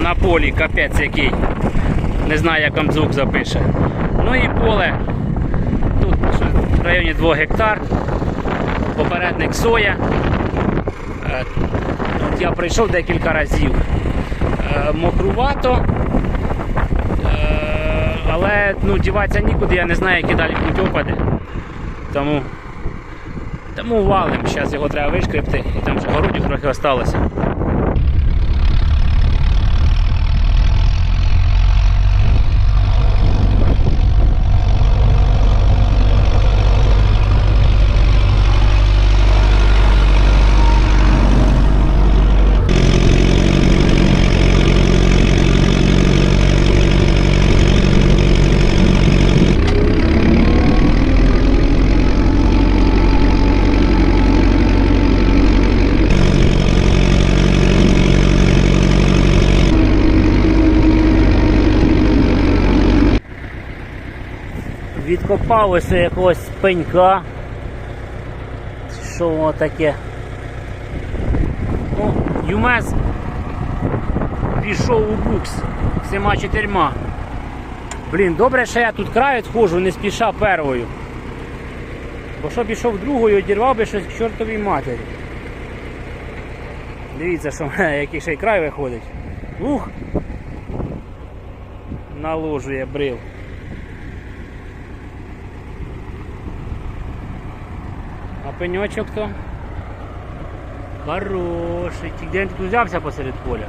на полі, капець який. Не знаю, як вам звук запише. Ну і поле. Тут в районі 2 гектар. Попередник соя. Е, Тут я прийшов декілька разів. Е, Мокрувато. Е, Але ну, діватися нікуди, я не знаю, які далі будуть опади. Тому, тому валим. Зараз його треба вишкребти і там ще городів трохи осталося. Ось якогось пенька. Що воно таке? Ну, Юмес пішов у букс всіма чотирма. Блін, добре, що я тут краю ходжу, не спіша первою. Бо щоб пішов другою, одірвав би щось к чортовій матері. Дивіться, що в мене який ще й край виходить. Ух! Наложує брил. Пеньочок то хороший. Ті, Де він тут взявся посеред поля.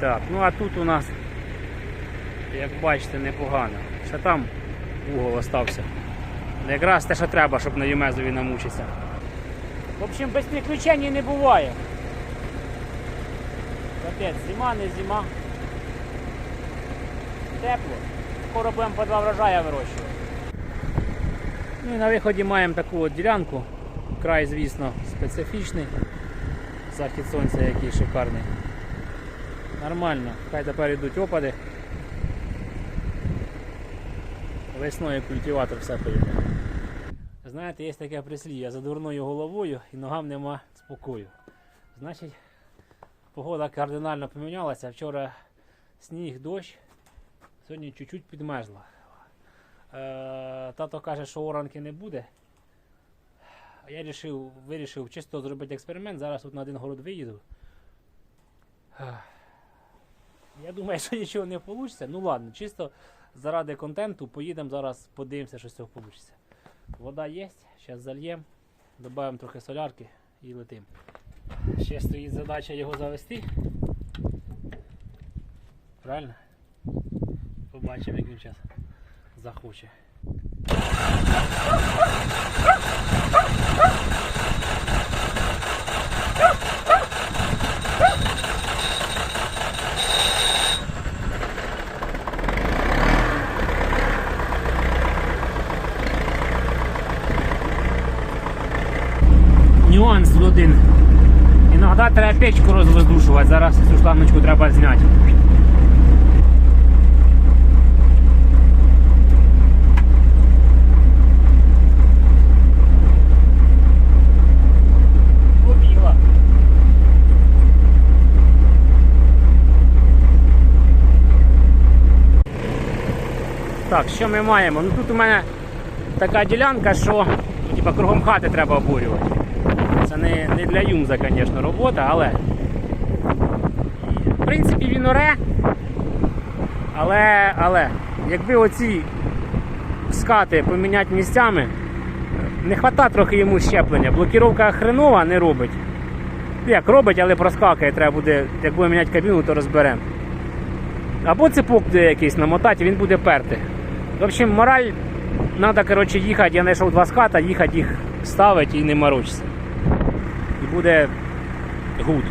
Так, ну а тут у нас, як бачите, непогано. Ще там угол остався. Ну, Якраз те, що треба, щоб на Юмезові намучитися. В общем, без приключень не буває. Капець, зима, не зима. Тепло. Скоро будемо по два врожая вирощувати. Ну і на виході маємо таку от ділянку. Край, звісно, специфічний. Захід сонця який шикарний. Нормально, хай тепер йдуть опади. Весною культиватор все поїде. Знаєте, є таке прислів'я, за дурною головою і ногам нема спокою. Значить, погода кардинально помінялася. Вчора сніг, дощ, сьогодні чуть-чуть підмерзла. Е, Тато каже, що оранки не буде. Я рішив, вирішив чисто зробити експеримент. Зараз тут на один город виїду. Я думаю, що нічого не вийде. Ну ладно, чисто заради контенту поїдемо зараз, подивимося, що з цього вийде. Вода є, зараз зальємо, додаємо трохи солярки і летимо. Ще стоїть задача його завести. Правильно? Побачимо, як він час захоче. Нюанс один. Іноді треба печку розвоздушувати, зараз цю шланочку треба зняти. Так, що ми маємо? Ну тут у мене така ділянка, що ну, типа, кругом хати треба обурювати. Це не, не для юмза, звісно, робота, але в принципі він оре. Але, але, якби оці скати поміняти місцями, не вистачає трохи йому щеплення. Блокіровка хренова не робить. Як робить, але проскакає, треба буде, як буде міняти кабіну, то розберемо. Або цепок буде якийсь намотати, він буде перти. В общем, мораль, надо, короче, їхати, я знайшов два ската, їхати їх ставити і не морочитися. І буде гуд.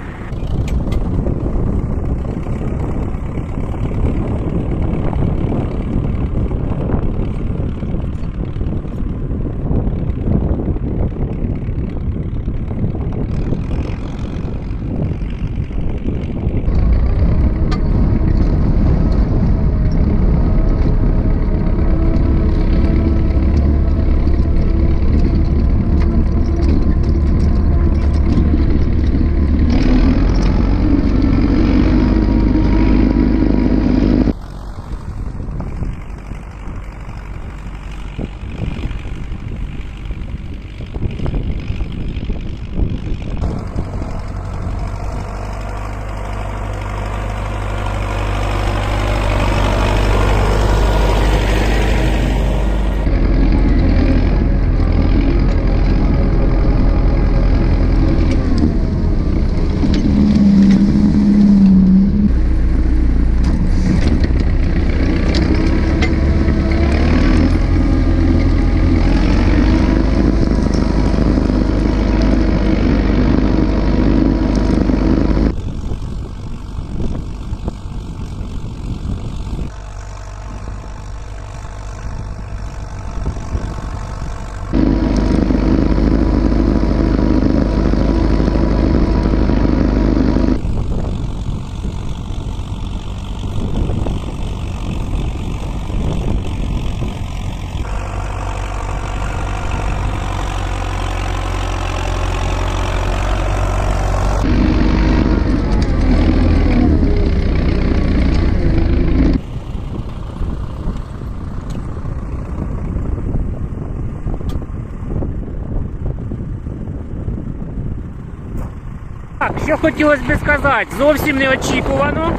Що хотілося б сказати, зовсім неочікувано.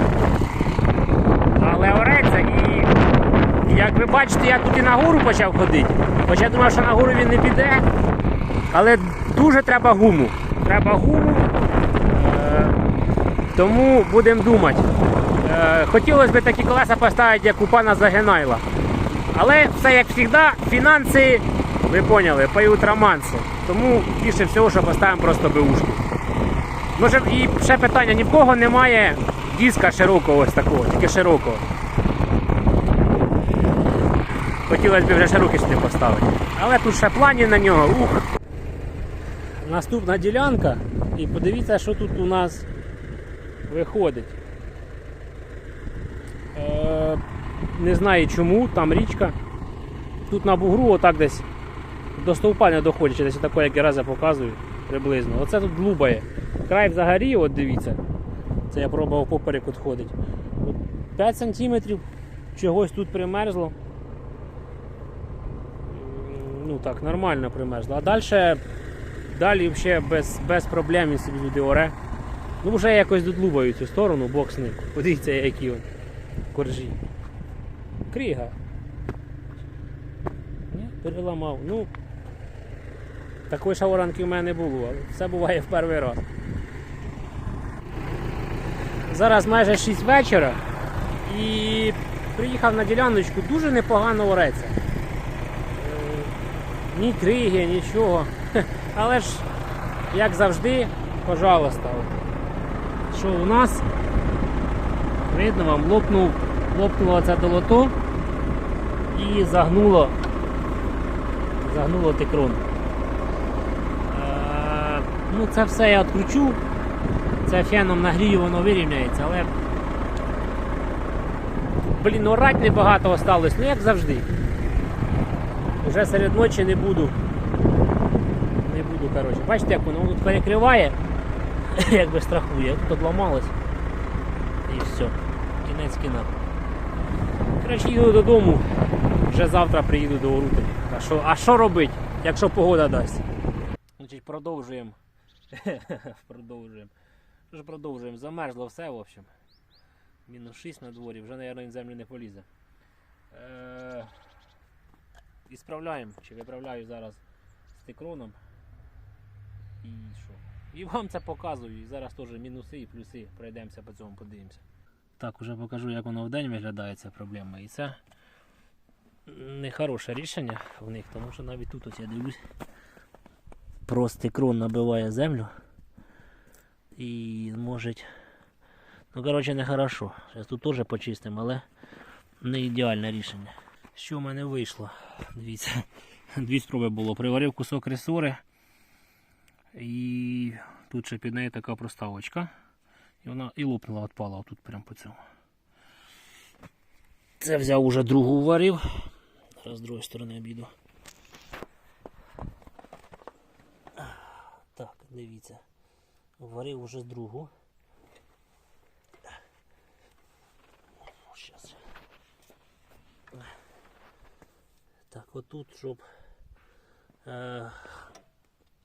Але ореться і як ви бачите, я тут і на гору почав ходити. Хоча я думав, що на гору він не піде. Але дуже треба гуму. Треба гуму. Е, тому будемо думати. Е, хотілося б такі колеса поставити, як у пана Загинайла. Але все як завжди, фінанси, ви поняли, поють романси. Тому більше всього, що поставимо просто беушки. Може, і ще питання, ні в кого немає диска широкого ось такого, тільки широкого. Хотілося б вже широкий сюди поставити. Але тут ще планів на нього. Ух. Наступна ділянка. І подивіться, що тут у нас виходить. Е, не знаю чому, там річка. Тут на бугру отак десь до стовпа не доходячи, десь таке, як я раз я показую приблизно. Оце тут глубає. Край взагалі, от дивіться. Це я пробував поперек ходить. 5 см чогось тут примерзло. Ну так, нормально примерзло. А далі, далі взагалі без, без проблем він собі туди оре. Ну вже якось додлубаю цю сторону, бок з. Подивіться, які он коржі. Кріга. Переламав. Ну, такої шаворанки в мене не було, все буває в перший раз. Зараз майже 6 вечора і приїхав на діляночку, дуже непогано ореться. Е, Ні криги, нічого. Але ж, як завжди, пожалуйста. Що у нас? Видно вам, лопнув, лопнуло це долото і загнуло, загнуло тикрон. Ну це все я відкручу. Це феном нагрію, воно вирівняється, але. Блін, орать небагато осталось, ну як завжди. Уже серед ночі не буду. Не буду, коротше. Бачите, як воно тут перекриває, якби страхує, тут обламалось. І все. Кінець кіна. Коротше, їду додому. Вже завтра приїду до Орути. А що, а що робити, якщо погода дасть? Значить, продовжуємо. продовжуємо. Що ж продовжуємо? Замерзло все, в общем. Мінус 6 на дворі, вже, мабуть, він землю не полізе. Е- і справляємо, чи виправляю зараз з тикроном. І що? І вам це показую. І зараз теж мінуси і плюси. Пройдемося по цьому, подивимося. Так, уже покажу, як воно в день виглядає ця проблема. І це нехороше рішення в них, тому що навіть тут ось я дивлюсь. Просто крон набиває землю. І може. Ну, коротше, нехорошо. Зараз тут теж почистимо, але не ідеальне рішення. Що в мене вийшло? Дивіться, дві спроби було. Приварив кусок ресори. І тут ще під нею така проставочка. І вона і лопнула, відпала отут прямо по цьому. Це взяв уже другу варив. Зараз з другої сторони обіду. Дивіться. Варив уже другу. Сейчас. Так, отут, щоб е,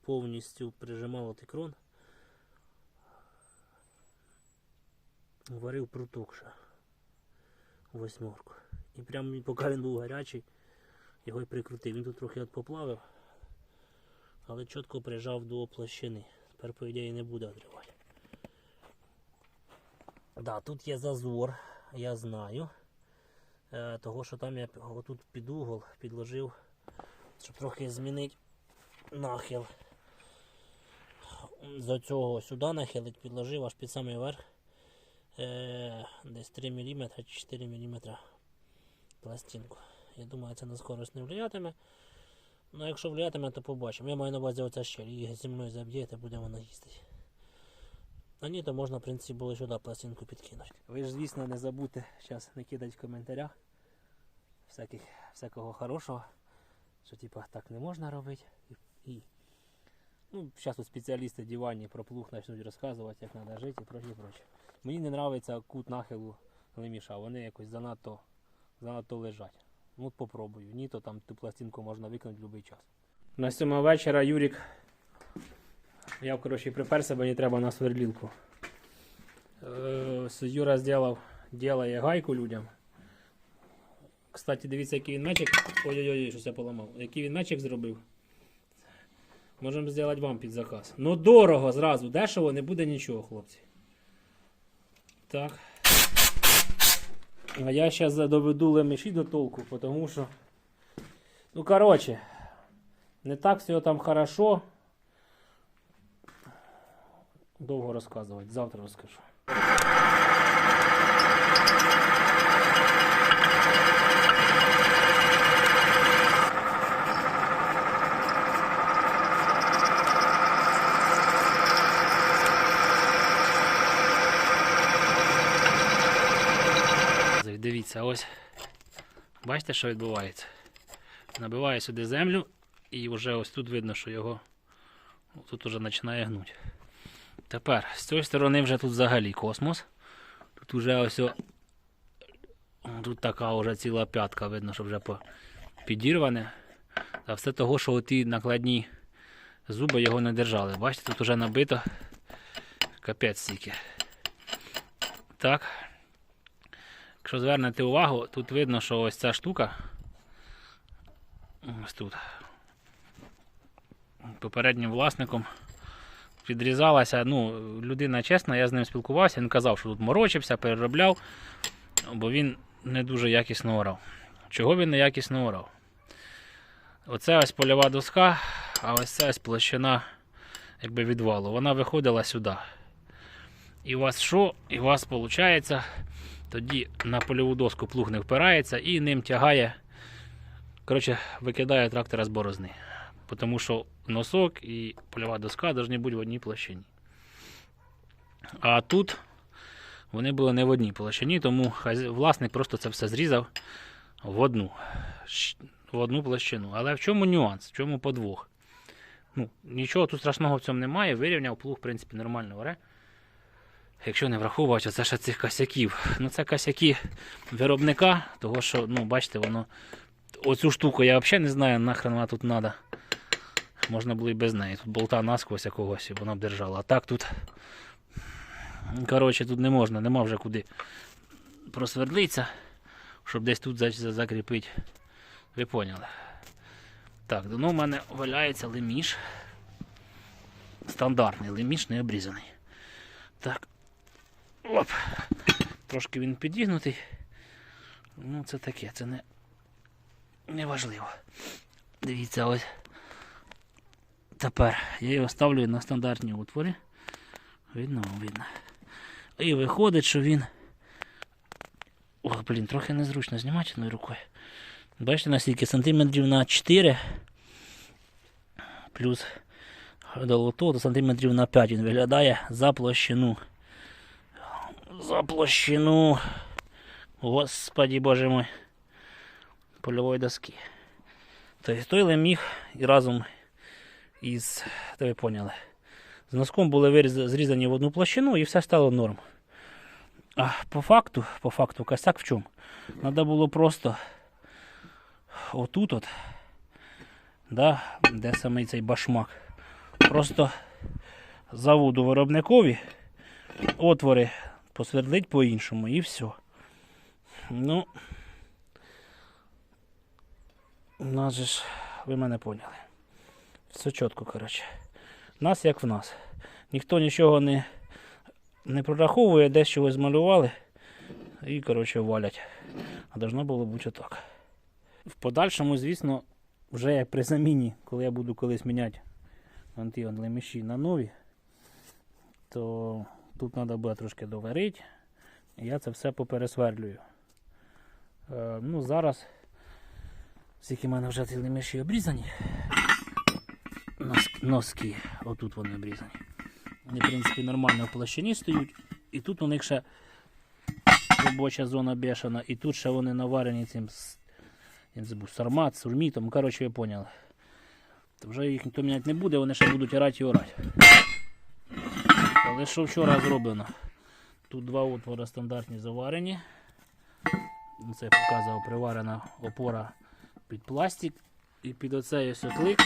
повністю прижимало тикрон. Варив пруток. Восьмерку. І прямо поки він був гарячий, його й прикрутив. Він тут трохи от поплавив, але чітко прижав до площини. Тепер, по ідеї, не буде відривати. Да, тут є зазор, я знаю. Е, того, що там я отут під угол підложив, щоб трохи змінити нахил. З цього сюди нахилить, підложив аж під самий верх. Е, десь 3 мм чи 4 мм пластинку. Я думаю, це на скорость не влиятиме. Ну, якщо влиятиме, то побачимо. Я маю на увазі оця щель. Її зі мною заб'єте, буде вона їздити. А ні, то можна, в принципі, було сюди пластинку підкинути. Ви ж, звісно, не забудьте зараз не в коментарях всяких, всякого хорошого, що типа так не можна робити. І, ну, зараз тут спеціалісти диванні про плуг почнуть розказувати, як треба жити і прочее, прочее. Мені не подобається кут нахилу леміша, вони якось занадто, занадто лежать. Ну, попробую. Ні, то там ту пластинку можна викинути в будь-який час. На сьому вечора Юрік Я, коротше, приперся, мені треба на сверлілку. Е, Юра зробив, ділає гайку людям. Кстати, дивіться, який він мечик. Ой-ой-ой, щось я поламав. Який він мечик зробив. Можемо зробити вам під заказ. Ну дорого зразу, дешево не буде нічого, хлопці. Так. А я зараз доведу лемеші до толку, тому що. Ну, коротше, не так все там хорошо. Довго розказувати, завтра розкажу. Дивіться, ось. Бачите, що відбувається? Набиває сюди землю, і вже ось тут видно, що його тут вже починає гнути. Тепер, з цієї сторони вже тут взагалі космос. Тут вже ось о, тут така вже ціла п'ятка, видно, що вже по- підірване. А все того, що ті накладні зуби його не держали. Бачите, тут вже набито капець стільки. Так. Якщо звернете увагу, тут видно, що ось ця штука. Ось тут. Попереднім власником підрізалася. Ну, людина чесна, я з ним спілкувався, він казав, що тут морочився, переробляв, бо він не дуже якісно орав. Чого він не якісно орав? Оце ось польова доска, а ось ця ось площина якби відвалу. Вона виходила сюди. І у вас що? І у вас виходить, тоді на польову доску плуг не впирається і ним тягає, коротше, викидає трактора з борозни. Тому що носок і польова доска повинні бути в одній площині. А тут вони були не в одній площині, тому власник просто це все зрізав в одну, в одну площину. Але в чому нюанс? В чому подвох? Ну, нічого тут страшного в цьому немає. Вирівняв плуг, в принципі, нормально вре. Якщо не враховувати оце ще цих косяків. Ну це косяки виробника, того що, ну, бачите, воно. Оцю штуку я взагалі не знаю, нахрен вона тут треба. Можна було і без неї. Тут болта насквозь якогось, і вона б держала. А так тут. Коротше, тут не можна, нема вже куди просвердлитися, щоб десь тут за- за- закріпити. Ви поняли. Так, ну в мене валяється леміш. Стандартний леміш не обрізаний. Так. Оп. Трошки він підігнутий. Ну, це таке, це не, не важливо. Дивіться, ось. Тепер я його ставлю на стандартні отвори. Видно, видно. І виходить, що він. Ох, блін, трохи незручно знімати одною рукою. Бачите, наскільки сантиметрів на 4 плюс долото, то сантиметрів на 5 він виглядає за площину. За площину. Господи боже мой. Польової доски. Тобто той леміг і разом із, то ви поняли. З носком були зрізані в одну площину і все стало норм. А по факту, по факту, косяк в чому? Треба було просто отут от, да, де самий цей башмак. Просто заводу виробникові отвори посвердлить по-іншому і все. Ну, у нас же ж, ви мене поняли. Все чітко, коротше. Нас як в нас. Ніхто нічого не, не прораховує, десь чогось змалювали і, коротше, валять. А должно було бути отак. В подальшому, звісно, вже як при заміні, коли я буду колись міняти антианлеміші на нові, то тут треба буде трошки доварити. Я це все попересверлюю. Е, ну, зараз, скільки в мене вже ці леміші обрізані, носки, отут вони обрізані. Вони, в принципі, нормально в площині стоять. І тут у них ще робоча зона бешена, і тут ще вони наварені цим сармат, сурмітом. Коротше, ви поняли. То вже їх ніхто міняти не буде, вони ще будуть орати і орати. Але що вчора зроблено? Тут два отвори стандартні заварені. Це показував приварена опора під пластик. І під оцей ось оклик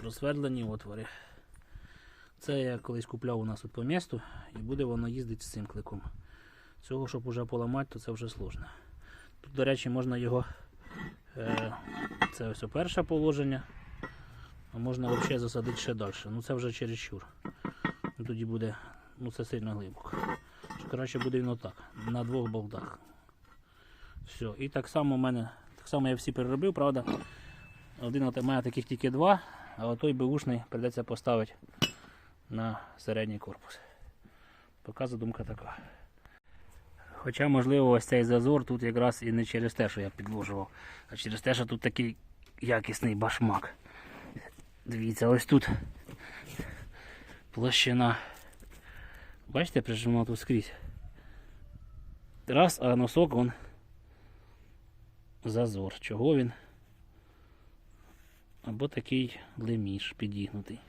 просвердлені отвори. Це я колись купляв у нас тут по місту і буде воно їздити з цим кликом. Цього, щоб уже поламати, то це вже сложно. Тут, до речі, можна його. Е, це ось перше положення. А можна взагалі засадити ще далі. Ну це вже чересчур. Ну, Тоді буде, ну це сильно глибоко. Коротше, буде він отак, на двох болтах. Все. І так само у мене, так само я всі переробив, правда. Один от мене таких тільки два, а той беушний прийдеться поставити на середній корпус. Поки задумка така. Хоча, можливо, ось цей зазор тут якраз і не через те, що я підложував, а через те, що тут такий якісний башмак. Дивіться, ось тут площина. Бачите, прижимав тут скрізь. Раз, а носок он зазор. Чого він? Або такий леміш підігнутий.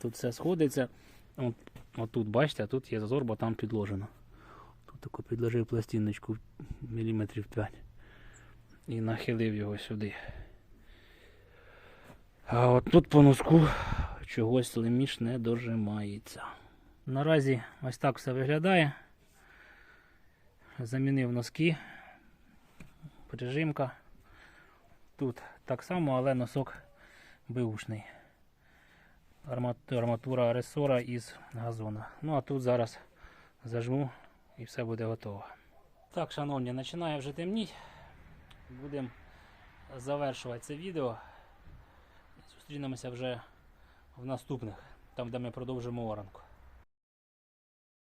Тут все сходиться. От, от тут, бачите, а тут є зазор, бо там підложено. Тут таку підложив пластиночку міліметрів 5 і нахилив його сюди. А от тут по носку чогось леміш не дожимається. Наразі ось так все виглядає. Замінив носки, прижимка. Тут так само, але носок. Армат- Арматура ресора із газона. Ну а тут зараз зажму і все буде готово. Так, шановні, починає вже темніти. Будемо завершувати це відео. Зустрінемося вже в наступних, там де ми продовжимо оранку.